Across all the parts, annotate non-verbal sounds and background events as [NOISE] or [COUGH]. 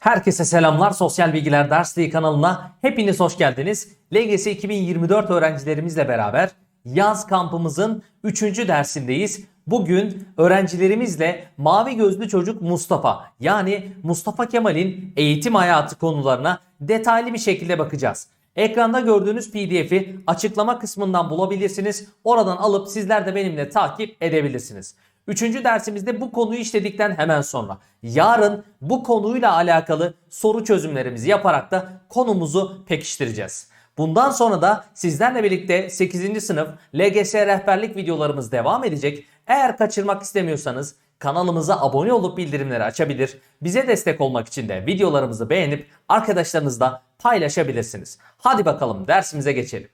Herkese selamlar. Sosyal Bilgiler Dersliği kanalına hepiniz hoş geldiniz. LGS 2024 öğrencilerimizle beraber yaz kampımızın 3. dersindeyiz. Bugün öğrencilerimizle Mavi Gözlü Çocuk Mustafa yani Mustafa Kemal'in eğitim hayatı konularına detaylı bir şekilde bakacağız. Ekranda gördüğünüz PDF'i açıklama kısmından bulabilirsiniz. Oradan alıp sizler de benimle takip edebilirsiniz. Üçüncü dersimizde bu konuyu işledikten hemen sonra yarın bu konuyla alakalı soru çözümlerimizi yaparak da konumuzu pekiştireceğiz. Bundan sonra da sizlerle birlikte 8. sınıf LGS rehberlik videolarımız devam edecek. Eğer kaçırmak istemiyorsanız kanalımıza abone olup bildirimleri açabilir. Bize destek olmak için de videolarımızı beğenip arkadaşlarınızla paylaşabilirsiniz. Hadi bakalım dersimize geçelim.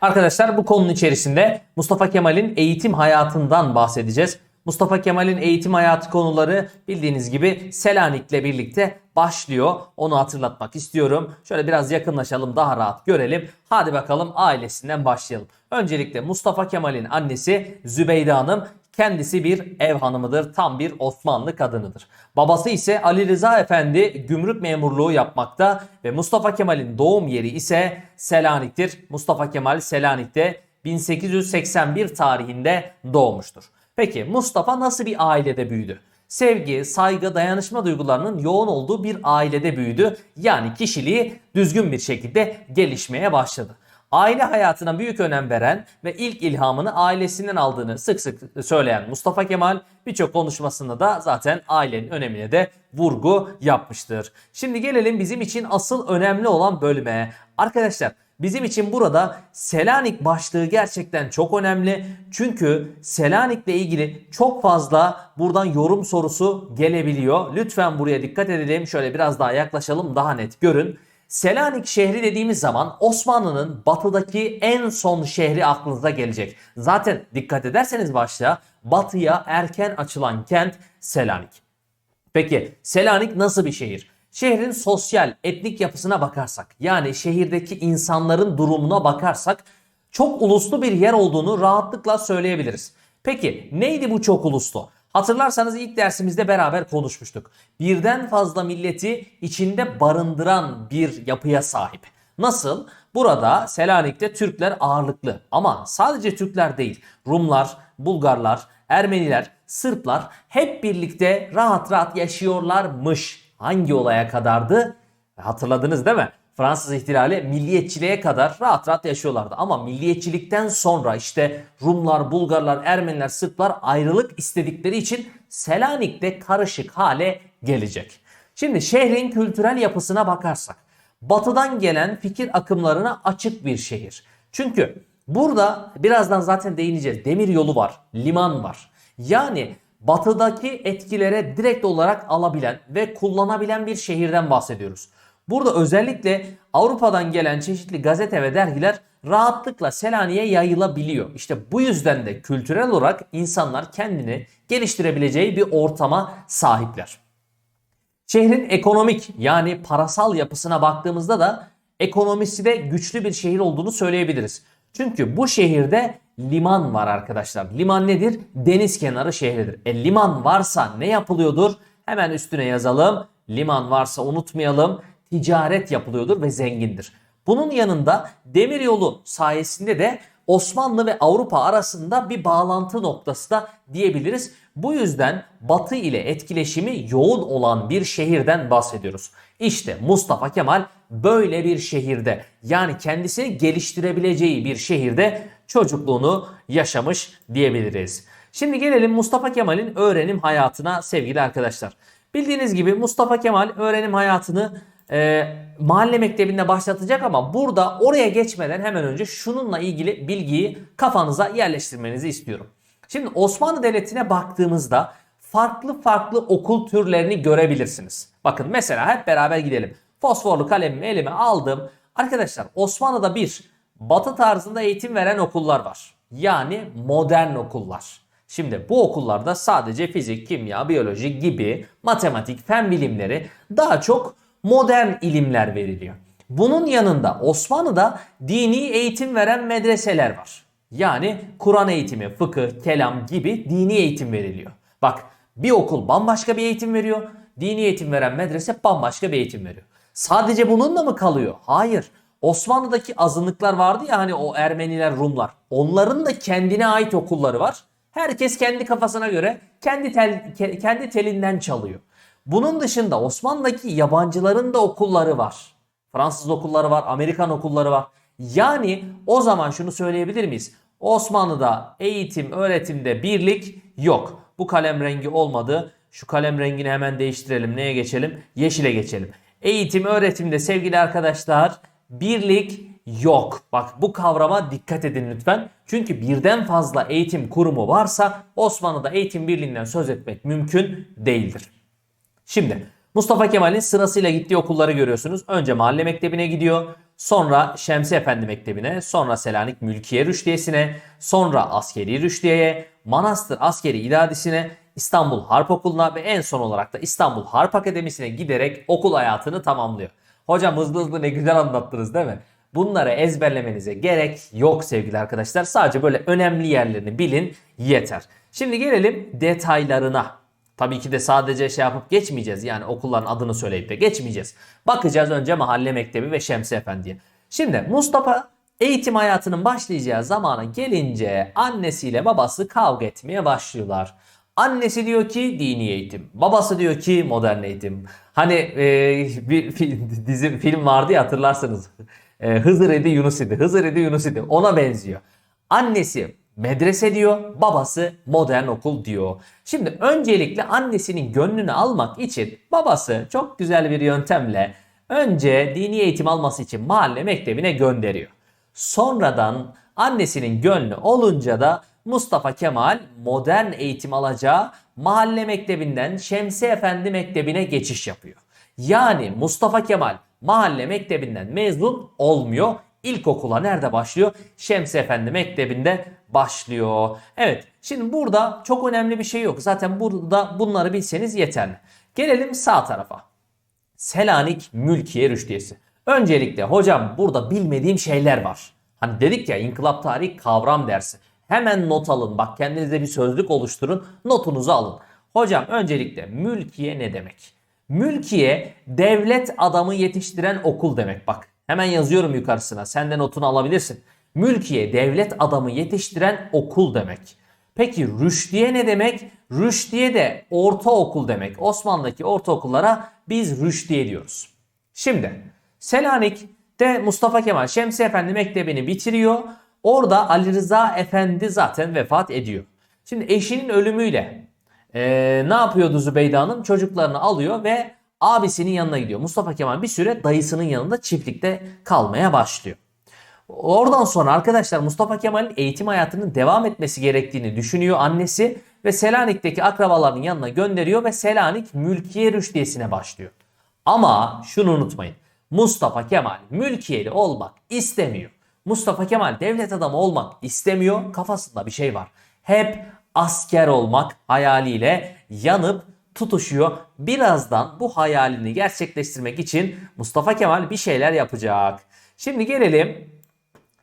Arkadaşlar bu konunun içerisinde Mustafa Kemal'in eğitim hayatından bahsedeceğiz. Mustafa Kemal'in eğitim hayatı konuları bildiğiniz gibi Selanik'le birlikte başlıyor. Onu hatırlatmak istiyorum. Şöyle biraz yakınlaşalım daha rahat görelim. Hadi bakalım ailesinden başlayalım. Öncelikle Mustafa Kemal'in annesi Zübeyde Hanım Kendisi bir ev hanımıdır, tam bir Osmanlı kadınıdır. Babası ise Ali Rıza Efendi gümrük memurluğu yapmakta ve Mustafa Kemal'in doğum yeri ise Selanik'tir. Mustafa Kemal Selanik'te 1881 tarihinde doğmuştur. Peki Mustafa nasıl bir ailede büyüdü? Sevgi, saygı, dayanışma duygularının yoğun olduğu bir ailede büyüdü. Yani kişiliği düzgün bir şekilde gelişmeye başladı. Aile hayatına büyük önem veren ve ilk ilhamını ailesinden aldığını sık sık söyleyen Mustafa Kemal birçok konuşmasında da zaten ailenin önemine de vurgu yapmıştır. Şimdi gelelim bizim için asıl önemli olan bölüme. Arkadaşlar Bizim için burada Selanik başlığı gerçekten çok önemli. Çünkü Selanik'le ilgili çok fazla buradan yorum sorusu gelebiliyor. Lütfen buraya dikkat edelim. Şöyle biraz daha yaklaşalım daha net görün. Selanik şehri dediğimiz zaman Osmanlı'nın batıdaki en son şehri aklınıza gelecek. Zaten dikkat ederseniz başta batıya erken açılan kent Selanik. Peki Selanik nasıl bir şehir? Şehrin sosyal, etnik yapısına bakarsak yani şehirdeki insanların durumuna bakarsak çok uluslu bir yer olduğunu rahatlıkla söyleyebiliriz. Peki neydi bu çok uluslu? Hatırlarsanız ilk dersimizde beraber konuşmuştuk. Birden fazla milleti içinde barındıran bir yapıya sahip. Nasıl? Burada Selanik'te Türkler ağırlıklı ama sadece Türkler değil. Rumlar, Bulgarlar, Ermeniler, Sırplar hep birlikte rahat rahat yaşıyorlarmış. Hangi olaya kadardı? Hatırladınız değil mi? Fransız ihtilali milliyetçiliğe kadar rahat rahat yaşıyorlardı. Ama milliyetçilikten sonra işte Rumlar, Bulgarlar, Ermeniler, Sırplar ayrılık istedikleri için Selanik'te karışık hale gelecek. Şimdi şehrin kültürel yapısına bakarsak batıdan gelen fikir akımlarına açık bir şehir. Çünkü burada birazdan zaten değineceğiz. Demir yolu var, liman var. Yani batıdaki etkilere direkt olarak alabilen ve kullanabilen bir şehirden bahsediyoruz. Burada özellikle Avrupa'dan gelen çeşitli gazete ve dergiler rahatlıkla Selanik'e yayılabiliyor. İşte bu yüzden de kültürel olarak insanlar kendini geliştirebileceği bir ortama sahipler. Şehrin ekonomik yani parasal yapısına baktığımızda da ekonomisi de güçlü bir şehir olduğunu söyleyebiliriz. Çünkü bu şehirde liman var arkadaşlar. Liman nedir? Deniz kenarı şehridir. E liman varsa ne yapılıyordur? Hemen üstüne yazalım. Liman varsa unutmayalım. Ticaret yapılıyordur ve zengindir. Bunun yanında demiryolu sayesinde de Osmanlı ve Avrupa arasında bir bağlantı noktası da diyebiliriz. Bu yüzden Batı ile etkileşimi yoğun olan bir şehirden bahsediyoruz. İşte Mustafa Kemal böyle bir şehirde yani kendisini geliştirebileceği bir şehirde çocukluğunu yaşamış diyebiliriz. Şimdi gelelim Mustafa Kemal'in öğrenim hayatına sevgili arkadaşlar. Bildiğiniz gibi Mustafa Kemal öğrenim hayatını e, mahalle mektebinde başlatacak ama burada oraya geçmeden hemen önce şununla ilgili bilgiyi kafanıza yerleştirmenizi istiyorum. Şimdi Osmanlı Devleti'ne baktığımızda farklı farklı okul türlerini görebilirsiniz. Bakın mesela hep beraber gidelim. Fosforlu kalemimi elime aldım. Arkadaşlar Osmanlı'da bir batı tarzında eğitim veren okullar var. Yani modern okullar. Şimdi bu okullarda sadece fizik, kimya, biyoloji gibi matematik, fen bilimleri daha çok modern ilimler veriliyor. Bunun yanında Osmanlı'da dini eğitim veren medreseler var. Yani Kur'an eğitimi, fıkıh, kelam gibi dini eğitim veriliyor. Bak bir okul bambaşka bir eğitim veriyor. dini eğitim veren medrese bambaşka bir eğitim veriyor. Sadece bununla mı kalıyor? Hayır. Osmanlı'daki azınlıklar vardı ya hani o Ermeniler, Rumlar. Onların da kendine ait okulları var. Herkes kendi kafasına göre kendi tel, ke- kendi telinden çalıyor. Bunun dışında Osmanlı'daki yabancıların da okulları var. Fransız okulları var, Amerikan okulları var. Yani o zaman şunu söyleyebilir miyiz? Osmanlı'da eğitim, öğretimde birlik yok. Bu kalem rengi olmadı. Şu kalem rengini hemen değiştirelim. Neye geçelim? Yeşile geçelim. Eğitim, öğretimde sevgili arkadaşlar birlik yok. Bak bu kavrama dikkat edin lütfen. Çünkü birden fazla eğitim kurumu varsa Osmanlı'da eğitim birliğinden söz etmek mümkün değildir. Şimdi Mustafa Kemal'in sırasıyla gittiği okulları görüyorsunuz. Önce mahalle mektebine gidiyor. Sonra Şemsi Efendi Mektebi'ne, sonra Selanik Mülkiye Rüştiyesi'ne, sonra Askeri Rüştiye'ye, Manastır Askeri İdadisi'ne, İstanbul Harp Okulu'na ve en son olarak da İstanbul Harp Akademisi'ne giderek okul hayatını tamamlıyor. Hocam hızlı hızlı ne güzel anlattınız değil mi? Bunları ezberlemenize gerek yok sevgili arkadaşlar. Sadece böyle önemli yerlerini bilin yeter. Şimdi gelelim detaylarına. Tabii ki de sadece şey yapıp geçmeyeceğiz. Yani okulların adını söyleyip de geçmeyeceğiz. Bakacağız önce mahalle mektebi ve Şemsi Efendi'ye. Şimdi Mustafa eğitim hayatının başlayacağı zamana gelince annesiyle babası kavga etmeye başlıyorlar. Annesi diyor ki dini eğitim. Babası diyor ki modern eğitim. Hani e, bir fi- dizi film vardı ya hatırlarsınız. E, Hızır idi Yunus idi. Hızır idi Yunus idi. Ona benziyor. Annesi medrese diyor, babası modern okul diyor. Şimdi öncelikle annesinin gönlünü almak için babası çok güzel bir yöntemle önce dini eğitim alması için mahalle mektebine gönderiyor. Sonradan annesinin gönlü olunca da Mustafa Kemal modern eğitim alacağı mahalle mektebinden Şemsi Efendi Mektebi'ne geçiş yapıyor. Yani Mustafa Kemal mahalle mektebinden mezun olmuyor. İlkokula nerede başlıyor? Şemsi Efendi Mektebi'nde başlıyor. Evet şimdi burada çok önemli bir şey yok. Zaten burada bunları bilseniz yeterli. Gelelim sağ tarafa. Selanik Mülkiye Rüştiyesi. Öncelikle hocam burada bilmediğim şeyler var. Hani dedik ya inkılap tarihi kavram dersi. Hemen not alın. Bak kendinize bir sözlük oluşturun. Notunuzu alın. Hocam öncelikle mülkiye ne demek? Mülkiye devlet adamı yetiştiren okul demek. Bak hemen yazıyorum yukarısına. Sen de notunu alabilirsin. Mülkiye devlet adamı yetiştiren okul demek. Peki rüştiye ne demek? Rüştiye de ortaokul demek. Osmanlı'daki ortaokullara biz rüştiye diyoruz. Şimdi Selanik'te Mustafa Kemal Şemsi Efendi Mektebi'ni bitiriyor. Orada Ali Rıza Efendi zaten vefat ediyor. Şimdi eşinin ölümüyle eee, ne yapıyordu Zübeyde Hanım? Çocuklarını alıyor ve abisinin yanına gidiyor. Mustafa Kemal bir süre dayısının yanında çiftlikte kalmaya başlıyor. Oradan sonra arkadaşlar Mustafa Kemal'in eğitim hayatının devam etmesi gerektiğini düşünüyor annesi ve Selanik'teki akrabalarının yanına gönderiyor ve Selanik Mülkiye Rüştiyesi'ne başlıyor. Ama şunu unutmayın. Mustafa Kemal mülkiyeli olmak istemiyor. Mustafa Kemal devlet adamı olmak istemiyor. Kafasında bir şey var. Hep asker olmak hayaliyle yanıp tutuşuyor. Birazdan bu hayalini gerçekleştirmek için Mustafa Kemal bir şeyler yapacak. Şimdi gelelim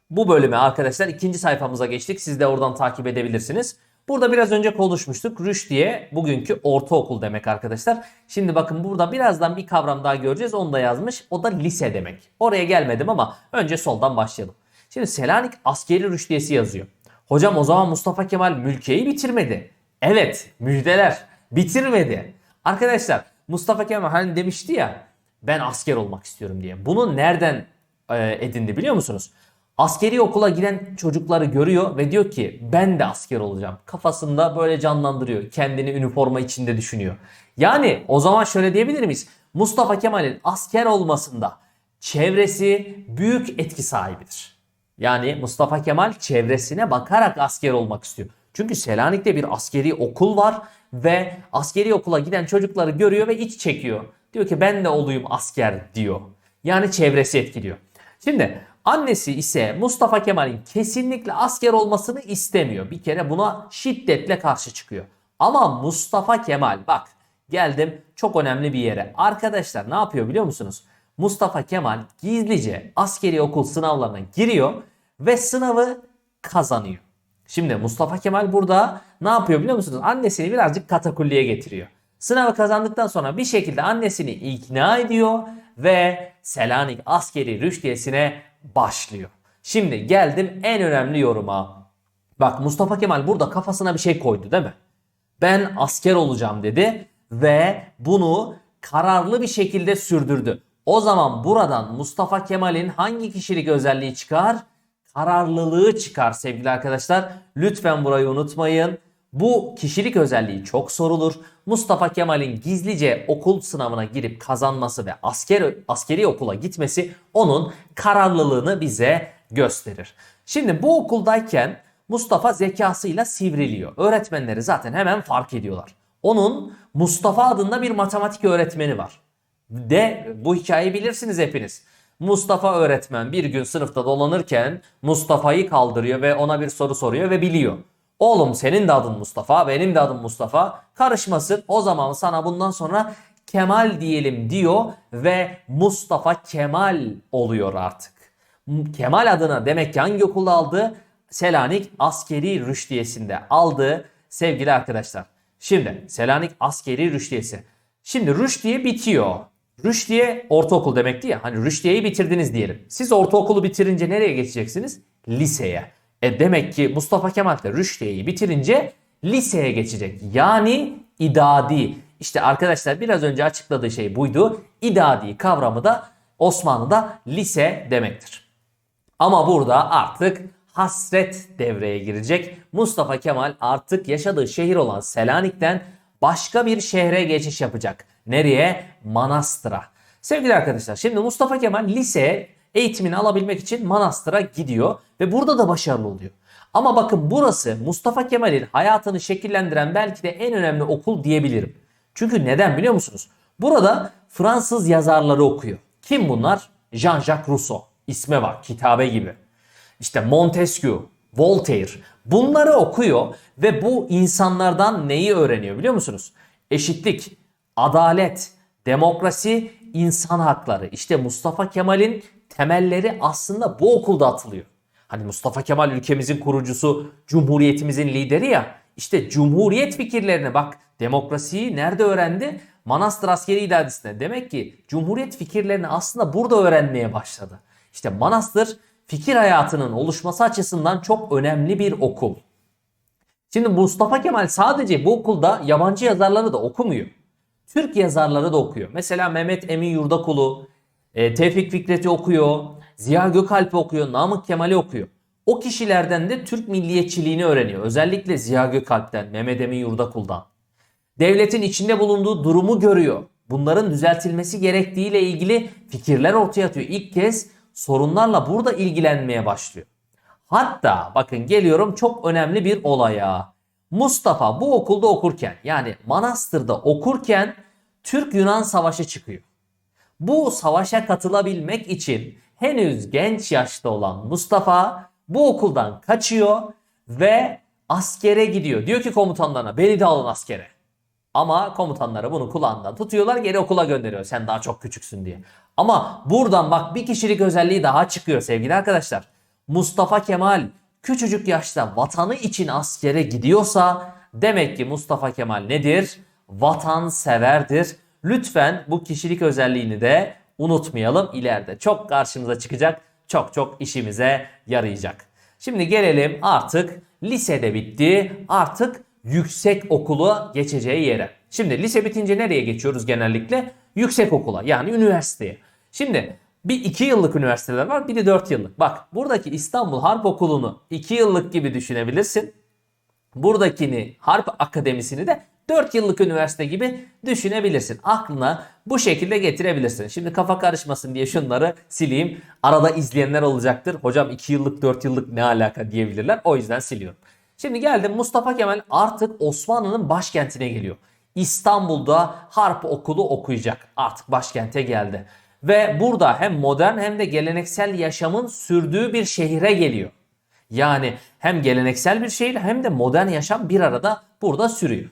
bu bölüme arkadaşlar ikinci sayfamıza geçtik. Siz de oradan takip edebilirsiniz. Burada biraz önce konuşmuştuk. Rüşdiye bugünkü ortaokul demek arkadaşlar. Şimdi bakın burada birazdan bir kavram daha göreceğiz. Onu da yazmış. O da lise demek. Oraya gelmedim ama önce soldan başlayalım. Şimdi Selanik askeri rüştiyesi yazıyor. Hocam o zaman Mustafa Kemal mülkiyeyi bitirmedi. Evet müjdeler bitirmedi. Arkadaşlar Mustafa Kemal hani demişti ya ben asker olmak istiyorum diye. Bunu nereden e, edindi biliyor musunuz? Askeri okula giden çocukları görüyor ve diyor ki ben de asker olacağım. Kafasında böyle canlandırıyor. Kendini üniforma içinde düşünüyor. Yani o zaman şöyle diyebilir miyiz? Mustafa Kemal'in asker olmasında çevresi büyük etki sahibidir. Yani Mustafa Kemal çevresine bakarak asker olmak istiyor. Çünkü Selanik'te bir askeri okul var ve askeri okula giden çocukları görüyor ve iç çekiyor. Diyor ki ben de olayım asker diyor. Yani çevresi etkiliyor. Şimdi annesi ise Mustafa Kemal'in kesinlikle asker olmasını istemiyor. Bir kere buna şiddetle karşı çıkıyor. Ama Mustafa Kemal bak geldim çok önemli bir yere. Arkadaşlar ne yapıyor biliyor musunuz? Mustafa Kemal gizlice askeri okul sınavlarına giriyor ve sınavı kazanıyor. Şimdi Mustafa Kemal burada ne yapıyor biliyor musunuz? Annesini birazcık katakulliye getiriyor. Sınavı kazandıktan sonra bir şekilde annesini ikna ediyor ve Selanik askeri rüştiyesine başlıyor. Şimdi geldim en önemli yoruma. Bak Mustafa Kemal burada kafasına bir şey koydu değil mi? Ben asker olacağım dedi ve bunu kararlı bir şekilde sürdürdü. O zaman buradan Mustafa Kemal'in hangi kişilik özelliği çıkar? Kararlılığı çıkar sevgili arkadaşlar. Lütfen burayı unutmayın. Bu kişilik özelliği çok sorulur. Mustafa Kemal'in gizlice okul sınavına girip kazanması ve asker askeri okula gitmesi onun kararlılığını bize gösterir. Şimdi bu okuldayken Mustafa zekasıyla sivriliyor. Öğretmenleri zaten hemen fark ediyorlar. Onun Mustafa adında bir matematik öğretmeni var. De bu hikayeyi bilirsiniz hepiniz. Mustafa öğretmen bir gün sınıfta dolanırken Mustafa'yı kaldırıyor ve ona bir soru soruyor ve biliyor. Oğlum senin de adın Mustafa, benim de adım Mustafa. Karışmasın. O zaman sana bundan sonra Kemal diyelim diyor ve Mustafa Kemal oluyor artık. Kemal adına demek ki hangi okulda aldı? Selanik Askeri Rüştiyesi'nde aldı sevgili arkadaşlar. Şimdi Selanik Askeri Rüştiyesi. Şimdi Rüştiye bitiyor. Rüştiye ortaokul demekti ya. Hani Rüştiye'yi bitirdiniz diyelim. Siz ortaokulu bitirince nereye geçeceksiniz? Liseye. E demek ki Mustafa Kemal de Rüştiye'yi bitirince liseye geçecek. Yani idadi. İşte arkadaşlar biraz önce açıkladığı şey buydu. İdadi kavramı da Osmanlı'da lise demektir. Ama burada artık hasret devreye girecek. Mustafa Kemal artık yaşadığı şehir olan Selanik'ten başka bir şehre geçiş yapacak. Nereye? Manastır'a. Sevgili arkadaşlar şimdi Mustafa Kemal liseye eğitimini alabilmek için Manastır'a gidiyor ve burada da başarılı oluyor. Ama bakın burası Mustafa Kemal'in hayatını şekillendiren belki de en önemli okul diyebilirim. Çünkü neden biliyor musunuz? Burada Fransız yazarları okuyor. Kim bunlar? Jean-Jacques Rousseau. İsme bak, kitabe gibi. İşte Montesquieu, Voltaire bunları okuyor ve bu insanlardan neyi öğreniyor biliyor musunuz? Eşitlik, adalet, demokrasi, insan hakları. İşte Mustafa Kemal'in temelleri aslında bu okulda atılıyor. Hani Mustafa Kemal ülkemizin kurucusu, cumhuriyetimizin lideri ya. İşte cumhuriyet fikirlerini bak demokrasiyi nerede öğrendi? Manastır Askeri İdaresi'nde. Demek ki cumhuriyet fikirlerini aslında burada öğrenmeye başladı. İşte Manastır fikir hayatının oluşması açısından çok önemli bir okul. Şimdi Mustafa Kemal sadece bu okulda yabancı yazarları da okumuyor. Türk yazarları da okuyor. Mesela Mehmet Emin Yurdakulu, e, Tevfik Fikret'i okuyor, Ziya Gökalp'i okuyor, Namık Kemal'i okuyor. O kişilerden de Türk milliyetçiliğini öğreniyor. Özellikle Ziya Gökalp'ten, Mehmet Emin Yurdakul'dan. Devletin içinde bulunduğu durumu görüyor. Bunların düzeltilmesi gerektiğiyle ilgili fikirler ortaya atıyor. İlk kez sorunlarla burada ilgilenmeye başlıyor. Hatta bakın geliyorum çok önemli bir olaya. Mustafa bu okulda okurken yani manastırda okurken Türk-Yunan savaşı çıkıyor. Bu savaşa katılabilmek için henüz genç yaşta olan Mustafa bu okuldan kaçıyor ve askere gidiyor. Diyor ki komutanlarına beni de alın askere. Ama komutanları bunu kulağından tutuyorlar geri okula gönderiyor. Sen daha çok küçüksün diye. Ama buradan bak bir kişilik özelliği daha çıkıyor sevgili arkadaşlar. Mustafa Kemal küçücük yaşta vatanı için askere gidiyorsa demek ki Mustafa Kemal nedir? Vatanseverdir. Lütfen bu kişilik özelliğini de unutmayalım. İleride çok karşımıza çıkacak. Çok çok işimize yarayacak. Şimdi gelelim artık lisede bitti. Artık yüksek okulu geçeceği yere. Şimdi lise bitince nereye geçiyoruz genellikle? Yüksek okula yani üniversiteye. Şimdi bir iki yıllık üniversiteler var bir de dört yıllık. Bak buradaki İstanbul Harp Okulu'nu iki yıllık gibi düşünebilirsin. Buradakini Harp Akademisi'ni de 4 yıllık üniversite gibi düşünebilirsin. Aklına bu şekilde getirebilirsin. Şimdi kafa karışmasın diye şunları sileyim. Arada izleyenler olacaktır. Hocam 2 yıllık 4 yıllık ne alaka diyebilirler. O yüzden siliyorum. Şimdi geldim Mustafa Kemal artık Osmanlı'nın başkentine geliyor. İstanbul'da harp okulu okuyacak. Artık başkente geldi. Ve burada hem modern hem de geleneksel yaşamın sürdüğü bir şehire geliyor. Yani hem geleneksel bir şehir hem de modern yaşam bir arada burada sürüyor.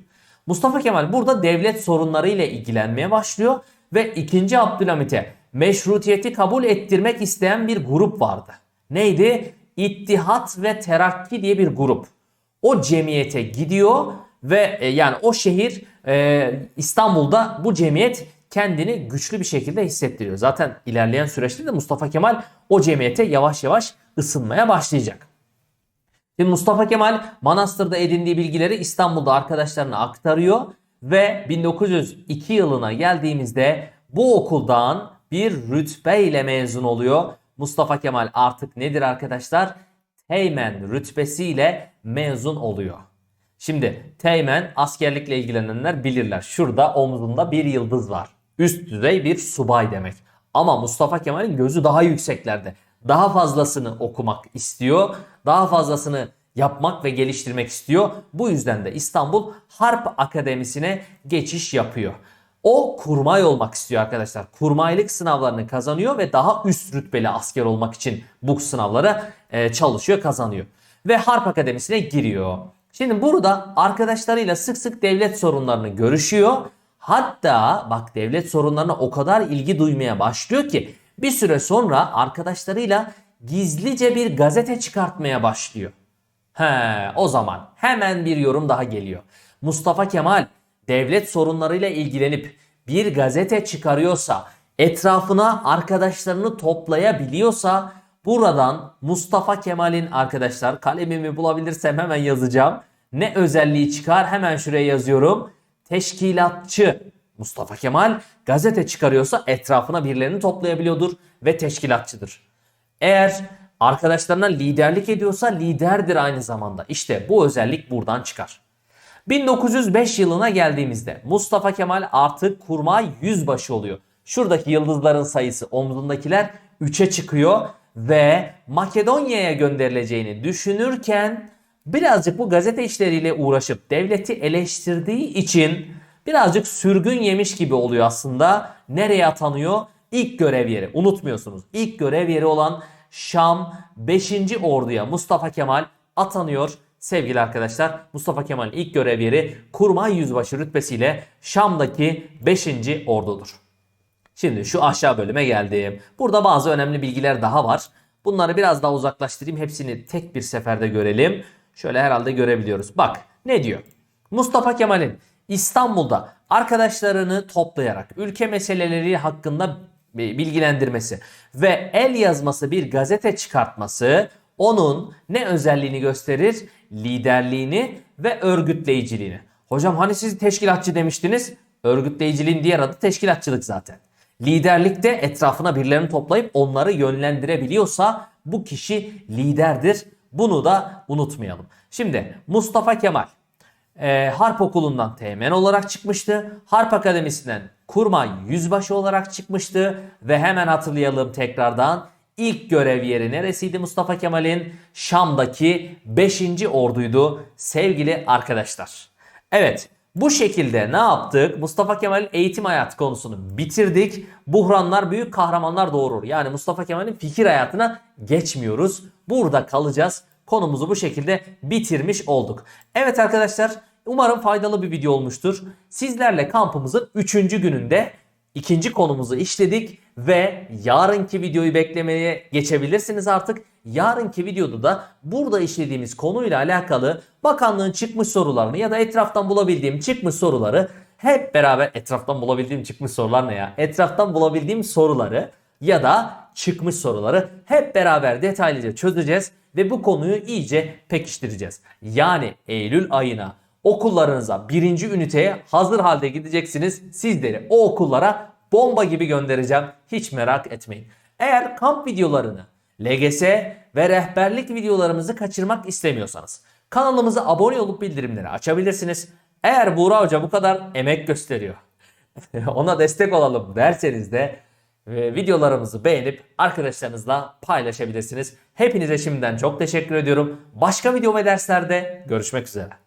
Mustafa Kemal burada devlet sorunlarıyla ilgilenmeye başlıyor ve 2. Abdülhamit'e meşrutiyeti kabul ettirmek isteyen bir grup vardı. Neydi? İttihat ve Terakki diye bir grup. O cemiyete gidiyor ve e, yani o şehir e, İstanbul'da bu cemiyet kendini güçlü bir şekilde hissettiriyor. Zaten ilerleyen süreçte de Mustafa Kemal o cemiyete yavaş yavaş ısınmaya başlayacak. Şimdi Mustafa Kemal Manastır'da edindiği bilgileri İstanbul'da arkadaşlarına aktarıyor ve 1902 yılına geldiğimizde bu okuldan bir rütbe ile mezun oluyor. Mustafa Kemal artık nedir arkadaşlar? Teğmen rütbesiyle mezun oluyor. Şimdi Teğmen askerlikle ilgilenenler bilirler. Şurada omzunda bir yıldız var. Üst düzey bir subay demek. Ama Mustafa Kemal'in gözü daha yükseklerde. Daha fazlasını okumak istiyor. Daha fazlasını yapmak ve geliştirmek istiyor. Bu yüzden de İstanbul Harp Akademisi'ne geçiş yapıyor. O kurmay olmak istiyor arkadaşlar. Kurmaylık sınavlarını kazanıyor ve daha üst rütbeli asker olmak için bu sınavlara e, çalışıyor, kazanıyor. Ve Harp Akademisi'ne giriyor. Şimdi burada arkadaşlarıyla sık sık devlet sorunlarını görüşüyor. Hatta bak devlet sorunlarına o kadar ilgi duymaya başlıyor ki bir süre sonra arkadaşlarıyla gizlice bir gazete çıkartmaya başlıyor. He, o zaman hemen bir yorum daha geliyor. Mustafa Kemal devlet sorunlarıyla ilgilenip bir gazete çıkarıyorsa, etrafına arkadaşlarını toplayabiliyorsa buradan Mustafa Kemal'in arkadaşlar kalemimi bulabilirsem hemen yazacağım. Ne özelliği çıkar hemen şuraya yazıyorum. Teşkilatçı Mustafa Kemal gazete çıkarıyorsa etrafına birilerini toplayabiliyordur ve teşkilatçıdır. Eğer arkadaşlarına liderlik ediyorsa liderdir aynı zamanda. İşte bu özellik buradan çıkar. 1905 yılına geldiğimizde Mustafa Kemal artık kurmay yüzbaşı oluyor. Şuradaki yıldızların sayısı omzundakiler 3'e çıkıyor ve Makedonya'ya gönderileceğini düşünürken birazcık bu gazete işleriyle uğraşıp devleti eleştirdiği için birazcık sürgün yemiş gibi oluyor aslında. Nereye atanıyor? İlk görev yeri. Unutmuyorsunuz. İlk görev yeri olan Şam 5. Ordu'ya Mustafa Kemal atanıyor. Sevgili arkadaşlar Mustafa Kemal'in ilk görev yeri Kurmay Yüzbaşı rütbesiyle Şam'daki 5. Ordu'dur. Şimdi şu aşağı bölüme geldim. Burada bazı önemli bilgiler daha var. Bunları biraz daha uzaklaştırayım. Hepsini tek bir seferde görelim. Şöyle herhalde görebiliyoruz. Bak ne diyor? Mustafa Kemal'in İstanbul'da arkadaşlarını toplayarak ülke meseleleri hakkında bilgilendirmesi ve el yazması bir gazete çıkartması onun ne özelliğini gösterir? Liderliğini ve örgütleyiciliğini. Hocam hani siz teşkilatçı demiştiniz? Örgütleyiciliğin diğer adı teşkilatçılık zaten. Liderlikte etrafına birilerini toplayıp onları yönlendirebiliyorsa bu kişi liderdir. Bunu da unutmayalım. Şimdi Mustafa Kemal e, Harp Okulu'ndan teğmen olarak çıkmıştı. Harp Akademisi'nden kurmay yüzbaşı olarak çıkmıştı. Ve hemen hatırlayalım tekrardan ilk görev yeri neresiydi Mustafa Kemal'in? Şam'daki 5. orduydu sevgili arkadaşlar. Evet bu şekilde ne yaptık? Mustafa Kemal'in eğitim hayatı konusunu bitirdik. Buhranlar büyük kahramanlar doğurur. Yani Mustafa Kemal'in fikir hayatına geçmiyoruz. Burada kalacağız. Konumuzu bu şekilde bitirmiş olduk. Evet arkadaşlar umarım faydalı bir video olmuştur. Sizlerle kampımızın 3. gününde ikinci konumuzu işledik ve yarınki videoyu beklemeye geçebilirsiniz artık. Yarınki videoda da burada işlediğimiz konuyla alakalı bakanlığın çıkmış sorularını ya da etraftan bulabildiğim çıkmış soruları hep beraber etraftan bulabildiğim çıkmış sorular ne ya? Etraftan bulabildiğim soruları ya da çıkmış soruları hep beraber detaylıca çözeceğiz ve bu konuyu iyice pekiştireceğiz. Yani Eylül ayına okullarınıza birinci üniteye hazır halde gideceksiniz. Sizleri o okullara bomba gibi göndereceğim. Hiç merak etmeyin. Eğer kamp videolarını, LGS ve rehberlik videolarımızı kaçırmak istemiyorsanız kanalımıza abone olup bildirimleri açabilirsiniz. Eğer Buğra Hoca bu kadar emek gösteriyor, [LAUGHS] ona destek olalım derseniz de e, videolarımızı beğenip arkadaşlarınızla paylaşabilirsiniz. Hepinize şimdiden çok teşekkür ediyorum. Başka video ve derslerde görüşmek üzere.